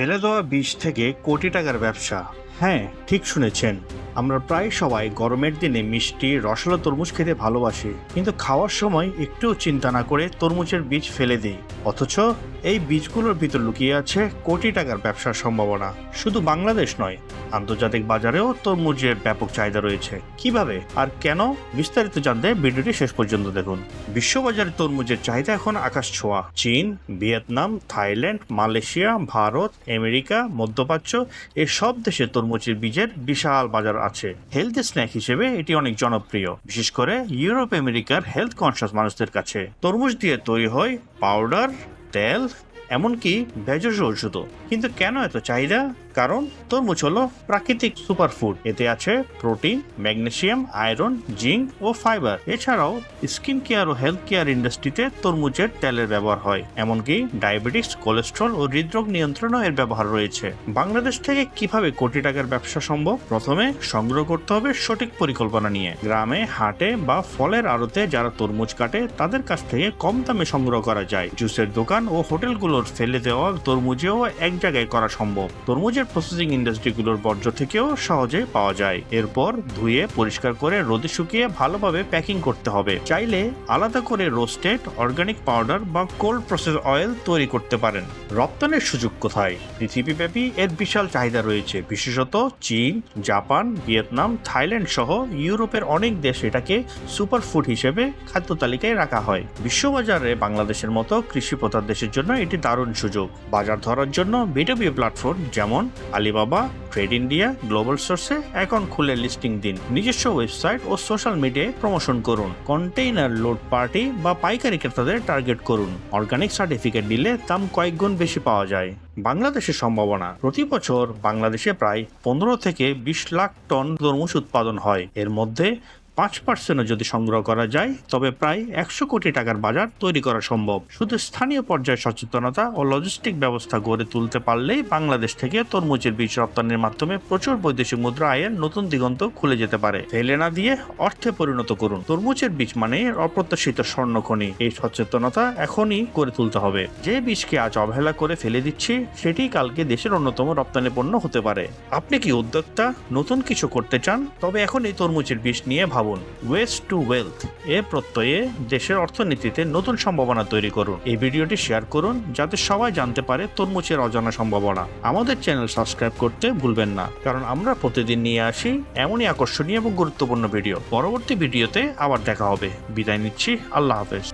ফেলে দেওয়া বীজ থেকে কোটি টাকার ব্যবসা। হ্যাঁ ঠিক শুনেছেন। আমরা প্রায় সবাই গরমের দিনে মিষ্টি, রসালো তরমুজ খেতে ভালোবাসি। কিন্তু খাওয়ার সময় একটুও চিন্তা না করে তরমুজের বীজ ফেলে দিই। অথচ এই বীজগুলোর ভিতর লুকিয়ে আছে কোটি টাকার ব্যবসার সম্ভাবনা। শুধু বাংলাদেশ নয় আন্তর্জাতিক বাজারেও তরমুজের ব্যাপক চাহিদা রয়েছে। কীভাবে আর কেন? বিস্তারিত জানতে ভিডিওটি শেষ পর্যন্ত দেখুন। বিশ্ববাজারে তরমুজের চাহিদা এখন আকাশ ছোঁয়া। চীন, Vietnam, Thailand, Malaysia, Bharat, America, মধ্যপ্রাচ্য এই সব দেশে তরমুজের বীজের বিশাল বাজার আছে। হেলথ স্ন্যাক হিসেবে এটি অনেক জনপ্রিয়, বিশেষ করে ইউরোপ আমেরিকার হেলথ কনসিয়াস মানুষদের কাছে। তরমুজ দিয়ে তৈরি হয় পাউডার, তেল এমনকি ভেষজ ওষুধও কিন্তু কেন এত চাহিদা? কারণ তরমুজ হলো প্রাকৃতিক সুপারফুড এতে আছে প্রোটিন ম্যাগনেসিয়াম আয়রন জিঙ্ক ও ফাইবার এছাড়াও স্কিন কেয়ার ও হেলথ কেয়ার ইন্ডাস্ট্রিতে তরমুজের তেলের ব্যবহার হয়। এমনকি ডায়াবেটিস কোলেস্ট্রল ও হৃদরোগ নিয়ন্ত্রণও এর ব্যবহার রয়েছে। বাংলাদেশ থেকে কীভাবে কোটি টাকার ব্যবসা সম্ভব? প্রথমে সংগ্রহ করতে হবে সঠিক পরিকল্পনা নিয়ে। গ্রামে, হাটে বা ফলের আড়তে যারা তরমুজ কাটে, তাদের কাছ থেকে কম দামে সংগ্রহ করা যায়। জুসের দোকান ও হোটেলগুলোর ফেলে দেওয়া তরমুজেও এক জায়গায় করা সম্ভব। তরমুজের প্রসেসিং ইন্ডাস্ট্রিগুলোর বর্জ্য থেকেও সহজে পাওয়া যায়। এরপর ধুয়ে পরিষ্কার করে রোদে শুকিয়ে ভালোভাবে প্যাকিং করতে হবে। চাইলে আলাদা করে রোস্টেড অর্গানিক পাউডার বা কোল্ড প্রসেস অয়েল তৈরি করতে পারেন। রপ্তানির সুযোগ কোথায়? পৃথিবীব্যাপী এর বিশাল চাহিদা রয়েছে। বিশেষত চীন, জাপান, ভিয়েতনাম, থাইল্যান্ড সহ ইউরোপের অনেক দেশ এটাকে সুপার ফুড হিসেবে খাদ্য তালিকায় রাখা হয়। বিশ্ববাজারে বাংলাদেশের মতো কৃষি প্রধান দেশের জন্য এটি দারুণ সুযোগ। বাজার ধরার জন্য বিটবি প্ল্যাটফর্ম যেমন আলিবাবা ট্রেড ইন্ডিয়া গ্লোবাল সোর্সে অ্যাকাউন্ট খুলে লিস্টিং দিন। নিজস্ব ওয়েবসাইট ও সোশ্যাল মিডিয়ায় প্রমোশন করুন। কন্টেইনার লোড পার্টি বা পাইকারি ক্রেতাদের টার্গেট করুন। অর্গানিক সার্টিফিকেট দিলে দাম কয়েক গুণ বেশি পাওয়া যায়। বাংলাদেশের সম্ভাবনা, প্রতি বছর বাংলাদেশে প্রায় পনেরো থেকে বিশ লাখ টন তরমুজ উৎপাদন হয়। এর মধ্যে পাঁচ পার্সেন্টও যদি সংগ্রহ করা যায়, তবে প্রায় একশো কোটি টাকার বাজার তৈরি করা সম্ভব। শুধু স্থানীয় পর্যায়ে সচেতনতা ও লজিস্টিক ব্যবস্থা গড়ে তুলতে পারলেই বাংলাদেশ থেকে তরমুজের বীজ রপ্তানির মাধ্যমে প্রচুর বৈদেশিক মুদ্রা আয়ের নতুন দিগন্ত খুলে যেতে পারে। ফেলে না দিয়ে অর্থে পরিণত করুন। তরমুজের বীজ মানে অপ্রত্যাশিত স্বর্ণখনি এই সচেতনতা এখনই করে তুলতে হবে। যে বীজকে আজ অবহেলা করে ফেলে দিচ্ছি সেটি কালকে দেশের অন্যতম রপ্তানি পণ্য হতে পারে। আপনি কি উদ্যোক্তা, নতুন কিছু করতে চান? তবে এখন এই তরমুজের বীজ নিয়ে ভাবুন ওয়েস্ট টু ওয়েলথ এ প্রত্যয়ে দেশের অর্থনীতিতে নতুন সম্ভাবনা তৈরি করুন। এই ভিডিওটি শেয়ার করুন যাতে সবাই জানতে পারে তরমুজের অজানা সম্ভাবনা। আমাদের চ্যানেল সাবস্ক্রাইব করতে ভুলবেন না, কারণ আমরা প্রতিদিন নিয়ে আসি এমনই আকর্ষণীয় এবং গুরুত্বপূর্ণ ভিডিও। পরবর্তী ভিডিওতে আবার দেখা হবে। বিদায় নিচ্ছি। আল্লাহ হাফেজ।